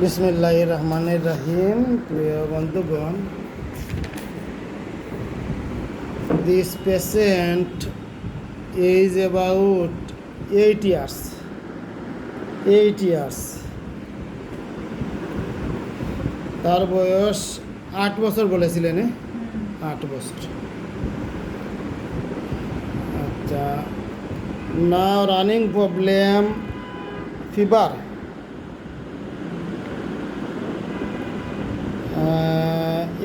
বিসমিল্লাহ রহমানের রাহিম প্রিয় বন্ধুগণ this patient is about eight years eight years তার বয়স আট বছর বলেছিলেন? আট বছর। আচ্ছা now running problem fever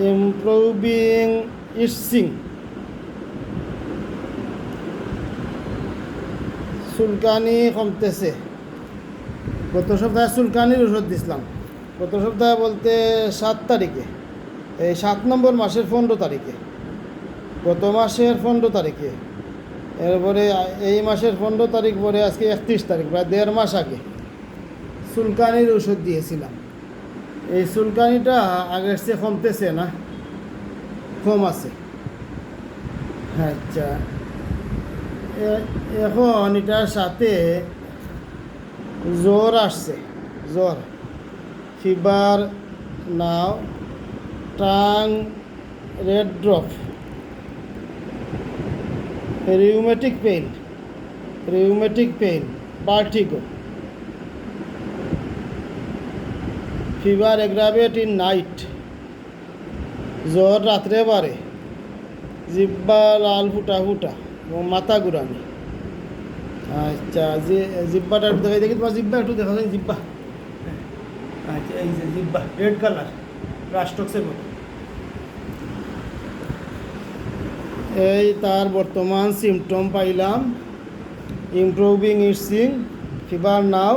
improving itching চুলকানি কমতেছে গত সপ্তাহে চুলকানির ওষুধ দিছিলাম। গত সপ্তাহে বলতে সাত তারিখে। এই সাত নম্বর মাসের পনেরো তারিখে। গত মাসের পনেরো তারিখে। এরপরে এই মাসের পনেরো তারিখ পরে আজকে একত্রিশ তারিখ, প্রায় দেড় মাস আগে। চুলকানির ওষুধ দিয়েছিলাম। এই চুলকানিটা আগের চেয়ে কমতেছে না। কম আছে। আচ্ছা। এখন এটার সাথে জ্বর আসছে, জ্বর। Fever, now, tongue, red drop. Rheumatic pain rheumatic pain vertigo. Fever aggravate in night. জ্বর রাত্রে বাড়ে জিব্বা লাল ফুটা ফুটা। এবং মাথা ঘুরানি। আচ্ছা যে জিব্বাটা একটু দেখাই। দেখি তোমার জিব্বা একটু দেখা যায় জিব্বা। আচ্ছা এই যে জিব্বা, রেড কালার। রাষ্ট্রক্সের মতো। এই তার বর্তমান সিমটম পাইলাম। Improving I-Tsing fever now.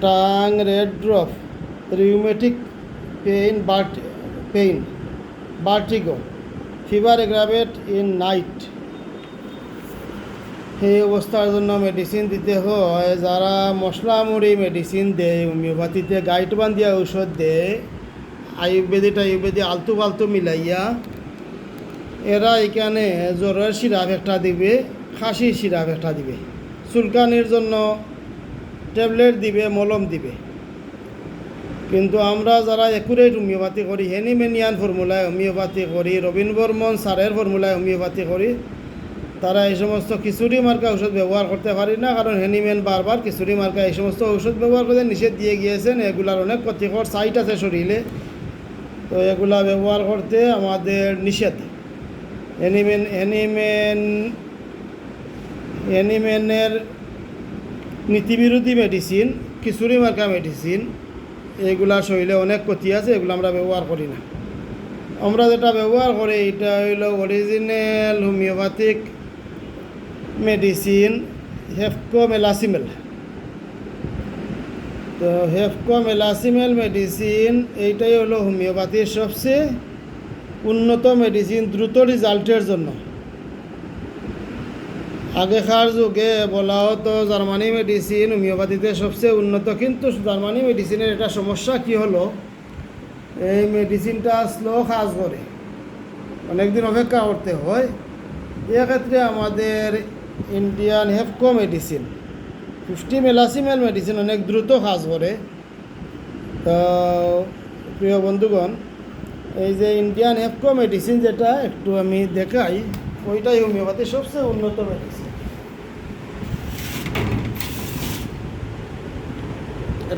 Tongue red drop. Rheumatic pain vert pain vertigo fever aggravate in night সেই অবস্থার জন্য মেডিসিন দিতে হয়। যারা মশলা মুড়ি মেডিসিন দেয় হোমিওপ্যাথিতে গাইড বান্ধিয়া ঔষধ দেয় আয়ুর্বেদিক আয়ুর্বেদিক আলতু ফালতু মিলাইয়া, এরা এখানে জ্বরের সিরাপ একটা দিবে, খাসির সিরাপ একটা দিবে। চুলকানির জন্য ট্যাবলেট দিবে, মলম দিবে। কিন্তু আমরা যারা একুরেট হোমিওপ্যাথি করি হেনিমেনিয়ান ফর্মুলায় হোমিওপ্যাথি করি রবীন বর্মন সারের ফর্মুলায় হোমিওপ্যাথি করি তারা এই সমস্ত খিচুড়ি মার্কা ঔষধ ব্যবহার করতে পারি না কারণ হেনিমেন বারবার খিচুড়ি মার্কা এই সমস্ত ঔষধ ব্যবহার করতে নিষেধ দিয়ে গিয়েছেন এগুলার অনেক ক্ষতিকর সাইট আছে শরীরে তো এগুলা ব্যবহার করতে আমাদের নিষেধ। অ্যানিমেন অ্যানিমেন অ্যানিমেনের নীতিবিরোধী মেডিসিন খিচুড়ি মার্কা মেডিসিন এইগুলা শরীরে অনেক ক্ষতি আছে, এগুলো আমরা ব্যবহার করি না। আমরা যেটা ব্যবহার করি, এটা হইল অরিজিনাল হোমিওপ্যাথিক মেডিসিন হেফকো মেলাসিমেল তো হেফকো মেলাসিমেল মেডিসিন এইটাই হলো হোমিওপ্যাথির সবচেয়ে উন্নত মেডিসিন দ্রুত রেজাল্টের জন্য। আগেকার যুগে বলা হতো, জার্মানি মেডিসিন হোমিওপ্যাথিতে সবচেয়ে উন্নত। কিন্তু জার্মানি মেডিসিনের একটা সমস্যা কি হলো? এই মেডিসিনটা স্লো কাজ করে। অনেকদিন অপেক্ষা করতে হয়। এক্ষেত্রে আমাদের ইন্ডিয়ান হেফকো মেডিসিন ফিফটি মেলাসিমেল মেডিসিন অনেক দ্রুত কাজ করে। তো প্রিয় বন্ধুগণ, এই যে ইন্ডিয়ান হেফকো মেডিসিন যেটা একটু আমি দেখাই, ওইটাই হোমিওপ্যাথির সবচেয়ে উন্নত মেডিসিন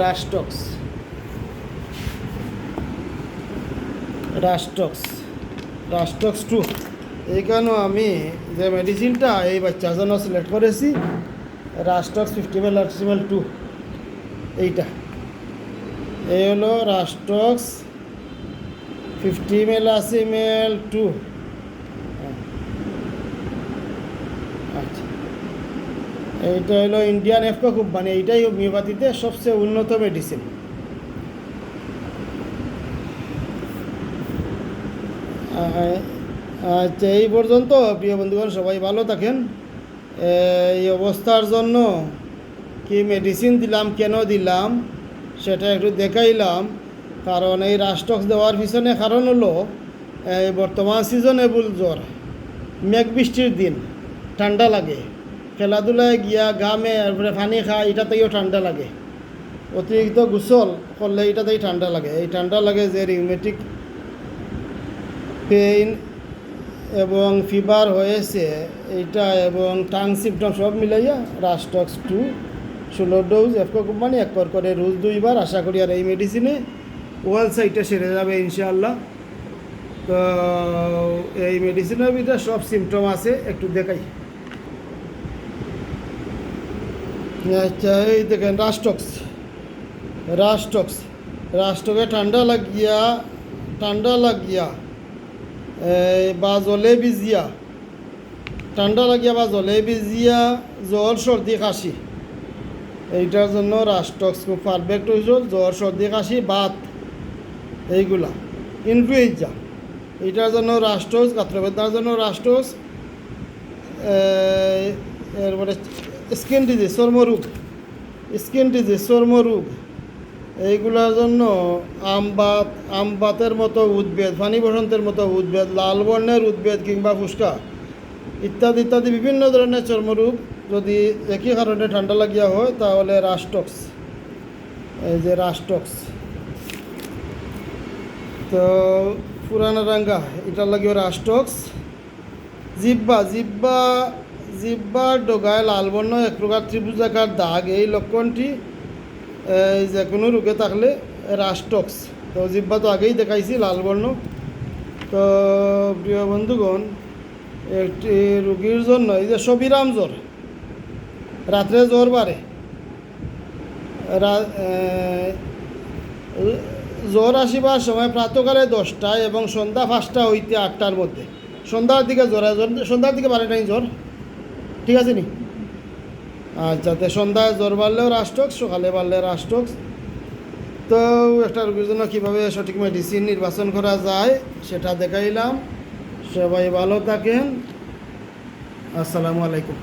রাস্টক্স রাস্টক্স রাস্টক্স টু এইখানেও আমি যে মেডিসিনটা এই বাচ্চার জন্য সিলেক্ট করেছি রাস্টক্স ফিফটি মেল আর্সিমেল টু এইটা। এই হলো রাস্টক্স ফিফটি মেল আসিমেল টু আচ্ছা এইটা হলো ইন্ডিয়ান এফকো কোম্পানি এইটাই হোমিওপ্যাথিতে সবচেয়ে উন্নত মেডিসিন আচ্ছা এই পর্যন্ত, প্রিয় বন্ধুগণ, সবাই ভালো থাকেন। এই অবস্থার জন্য কি মেডিসিন দিলাম, কেন দিলাম, সেটা একটু দেখাইলাম। কারণ এই রাস্টক্স দেওয়ার পিছনে কারণ হলো বর্তমান সিজনেবল জ্বর, মেঘ বৃষ্টির দিন, ঠান্ডা লাগে। খেলাধুলায় গিয়া গামে এরপরে পানি খায় এটাতেও ঠান্ডা লাগে। অতিরিক্ত গোসল করলে এটাতেই ঠান্ডা লাগে। এই ঠান্ডা লাগে যে রিউমেটিক পেইন এবং ফিভার হয়েছে, এইটা এবং টাং সিমটম সব মিলাইয়া রাস্টক্স টু ষোলো ডোজ এফকো কোম্পানি এক কর করে রোজ দুইবার। আশা করি আর এই মেডিসিনে ওয়াল সাইডটা সেরে যাবে ইনশাআল্লাহ। তো এই মেডিসিনের ভিতরে সব সিমটম আছে, একটু দেখাই। আচ্ছা এই দেখেন রাস্টক্স রাস্টক্স রাস্টকে ঠান্ডা লাগিয়া ঠান্ডা লাগিয়া বা জলে ভিজিয়া, ঠান্ডা লাগিয়া বা জলে ভিজিয়া, জ্বর, সর্দি, কাশি। এইটার জন্য রাস্টক্স খুব পারফেক্ট হয়েছিল জ্বর, সর্দি, কাশি, বাত, এইগুলা ইনফ্লুয়েঞ্জা এইটার জন্য রাষ্ট্রোস গাত্রবেদনার জন্য রাষ্ট্রোস এরপরে স্কিন ডিজিজ চর্মরোগ স্কিন ডিজিজ চর্মরোগ এইগুলোর জন্য আমবাত আমবাতের মতো উদ্ভিদ, ফানি বসন্তের মতো উদ্ভিদ, লাল বর্ণের উদ্ভিদ কিংবা ফুসকা ইত্যাদি ইত্যাদি বিভিন্ন ধরনের চর্মরোগ যদি একই কারণে ঠান্ডা লাগিয়া হয়, তাহলে রাস্টক্স এই যে রাস্টক্স তো পুরানা রাঙ্গা, এটার লাগিও রাস্টক্স জিব্বা জিব্বা জিব্বার ডোগায় লালবর্ণ এক প্রকার ত্রিভুজাকার দাগ, এই লক্ষণটি যে কোনো রোগে থাকলে রাস্টক্স তো জিব্বা তো আগেই দেখাইছি লালবর্ণ তো প্রিয় বন্ধুগণ একটি রুগীর জন্য, এই যে সবিরাম জ্বর রাত্রে জ্বর বাড়ে জ্বর আসিবার সময় প্রাতকালে দশটায় এবং সন্ধ্যা পাঁচটা হইতে আটটার মধ্যে। সন্ধ্যার দিকে জ্বর, সন্ধ্যার দিকে বাড়ে নাই জ্বর ঠিক আছে নি? আচ্ছা তো সন্ধ্যায় জ্বর বাড়লেও রাস্টক্স সকালে বাড়লে রাস্টক্স তো একটা রোগীর জন্য কীভাবে সঠিক মেডিসিন নির্বাচন করা যায় সেটা দেখাইলাম। সবাই ভালো থাকেন। আসসালামু আলাইকুম।